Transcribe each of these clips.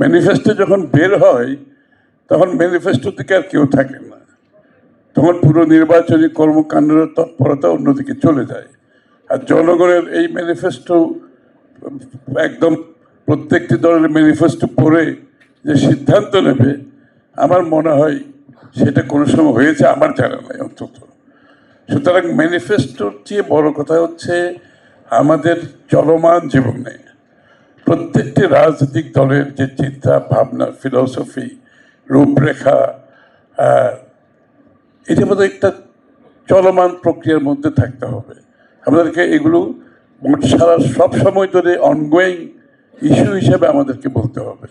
Manifesto যখন বের হয়, তখন ম্যানিফেস্টো থেকে আর কেউ থাকে না। তখন পুরো নির্বাচনী কর্মকাণ্ডের তৎপরতা অন্যদিকে চলে যায়। আর জনগণের এই ম্যানিফেস্টো একদম প্রত্যেকটি দলের ম্যানিফেস্টো পড়ে যে সিদ্ধান্ত নেবে, আমার মনে হয় সেটা কোনো সময় হয়েছে, আমার জানা নাই অন্তত। সুতরাং ম্যানিফেস্টোর চেয়ে বড় কথা হচ্ছে, আমাদের চলমান জীবনে প্রত্যেকটি রাজনৈতিক দলের যে চিন্তা, ভাবনা ফিলসফি রূপরেখা এটার মধ্যে একটা চলমান প্রক্রিয়ার মধ্যে থাকতে হবে। আমাদেরকে এগুলো সারা সব সময় ধরে অনগোয়িং ইস্যু হিসেবে আমাদেরকে বলতে হবে।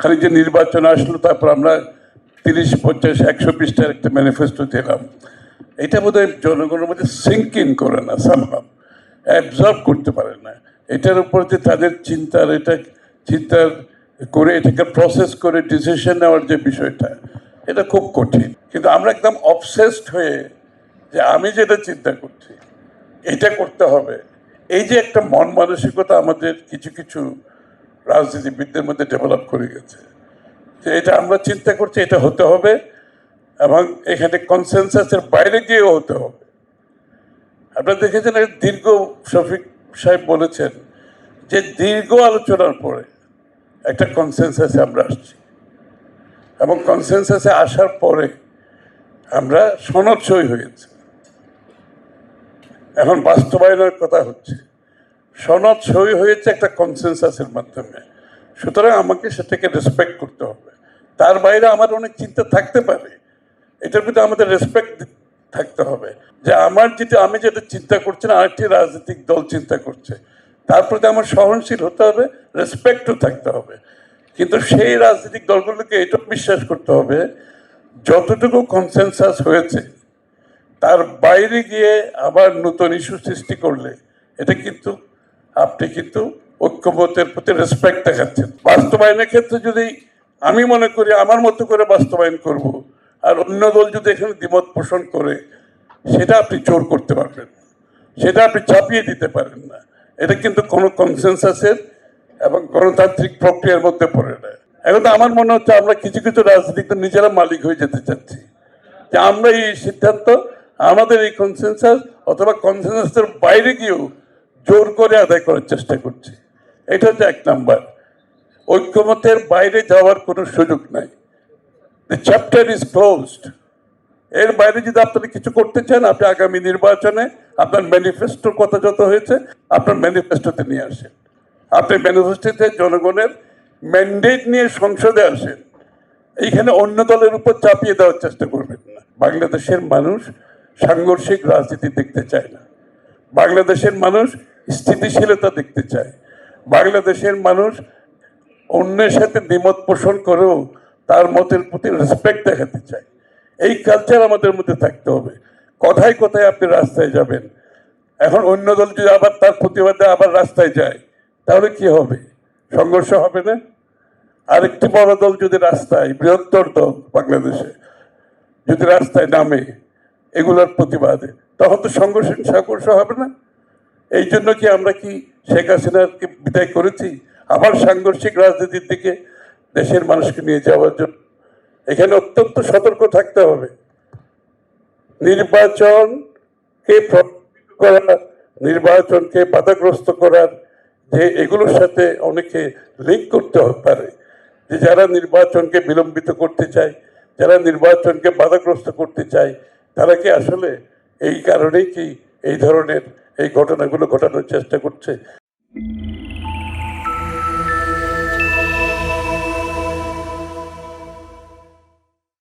খালি যে নির্বাচন আসলো, তারপর আমরা তিরিশ, পঞ্চাশ, একশো পৃষ্ঠার একটা ম্যানিফেস্টো দিলাম। এটা বোধহয় জনগণের মধ্যে সিঙ্ক ইন করে না সামহাম অ্যাবজর্ব করতে পারে না। এটার উপর যে তাদের চিন্তার, এটা চিন্তার করে, এটাকে প্রসেস করে ডিসিশন নেওয়ার যে বিষয়টা, এটা খুব কঠিন। কিন্তু আমরা একদম অবসেসড হয়ে যে আমি যেটা চিন্তা করছি, এটা করতে হবে। এই যে একটা মন মানসিকতা আমাদের কিছু কিছু রাজনীতিবিদদের মধ্যে ডেভেলপ করে গেছে, যে এটা আমরা চিন্তা করছি, এটা হতে হবে এবং এখানে কনসেনসাসের বাইরে গিয়েও হতে হবে। আপনারা দেখেছেন দীর্ঘ শফিক সাহেব বলেছেন যে দীর্ঘ আলোচনার পরে একটা কনসেনসাসে আমরা আসছি। এবং কনসেনসাসে আসার পরে আমরা সনদ সই হয়েছে। এখন বাস্তবায়নের কথা হচ্ছে সনদ সই হয়েছে একটা কনসেনসাসের মাধ্যমে। সুতরাং আমাকে সেটাকে রেসপেক্ট করতে হবে। তার বাইরে আমার অনেক চিন্তা থাকতে পারে। এটার প্রতি আমাদের রেসপেক্ট থাকতে হবে। যে আমার যেটা আমি যেটা চিন্তা করছি না, আরেকটি রাজনৈতিক দল চিন্তা করছে, তার প্রতি আমার সহনশীল হতে হবে রেসপেক্টও থাকতে হবে। কিন্তু সেই রাজনৈতিক দলগুলোকে এটাও বিশ্বাস করতে হবে, যতটুকু কনসেনসাস হয়েছে, তার বাইরে গিয়ে আবার নতুন ইস্যু সৃষ্টি করলে, এটা কিন্তু আপনি কিন্তু ঐক্যবোধের প্রতি রেসপেক্ট দেখাচ্ছেন। বাস্তবায়নের ক্ষেত্রে যদি আমি মনে করি, আমার মতো করে বাস্তবায়ন করব আর অন্য দল যদি এখানে দ্বিমত পোষণ করে, সেটা আপনি জোর করতে পারবেন। সেটা আপনি চাপিয়ে দিতে পারেন না। এটা কিন্তু কোনো কনসেনসাসের এবং গণতান্ত্রিক প্রক্রিয়ার মধ্যে পড়ে না। এখন তো আমার মনে হচ্ছে আমরা কিছু কিছু রাজনীতিক দল নিজেরা মালিক হয়ে যেতে চাচ্ছি। যে আমরা এই সিদ্ধান্ত, আমাদের এই কনসেনসাস অথবা কনসেনসাসের বাইরে গিয়েও জোর করে আদায় করার চেষ্টা করছি। এটা হচ্ছে এক নাম্বার। ঐক্যমতের বাইরে যাওয়ার কোনো সুযোগ নাই। দ্য চ্যাপ্টার ইজ ক্লোজড এর বাইরে যদি আপনি কিছু করতে চান, আপনি আগামী নির্বাচনে আপনার ম্যানিফেস্টোর কথা যত হয়েছে, আপনার ম্যানিফেস্টোতে নিয়ে আসেন। আপনি ম্যানিফেস্টোতে জনগণের ম্যান্ডেট নিয়ে সংসদে আসেন। এইখানে অন্য দলের উপর চাপিয়ে দেওয়ার চেষ্টা করবেন না। বাংলাদেশের মানুষ সাংঘর্ষিক রাজনীতি দেখতে চায় না। বাংলাদেশের মানুষ স্থিতিশীলতা দেখতে চায়। বাংলাদেশের মানুষ অন্যের সাথে দ্বিমত পোষণ করেও তার মতের প্রতি রেসপেক্ট দেখাতে চাই। এই কালচার আমাদের মধ্যে থাকতে হবে। কথায় কথায় আপনি রাস্তায় যাবেন? এখন অন্য দল যদি আবার তার প্রতিবাদে আবার রাস্তায় যায়, তাহলে কি হবে? সংঘর্ষ হবে না? আরেকটি বড় দল যদি রাস্তায়, বৃহত্তর দল বাংলাদেশে, যদি রাস্তায় নামে এগুলোর প্রতিবাদে, তখন তো সংঘর্ষ সংঘর্ষ হবে না। এই জন্য কি আমরা কি শেখ হাসিনাকে বিদায় করেছি? আবার সাংঘর্ষিক রাজনীতির দিকে দেশের মানুষকে নিয়ে যাওয়ার জন্য। এখানে অত্যন্ত সতর্ক থাকতে হবে। নির্বাচনকে করা, নির্বাচনকে বাধাগ্রস্ত করার যে এগুলোর সাথে অনেকে লিঙ্ক করতে পারে। যে যারা নির্বাচনকে বিলম্বিত করতে চায়, যারা নির্বাচনকে বাধাগ্রস্ত করতে চায়, তারা কি আসলে এই কারণেই কি এই ধরনের এই ঘটনাগুলো ঘটানোর চেষ্টা করছে?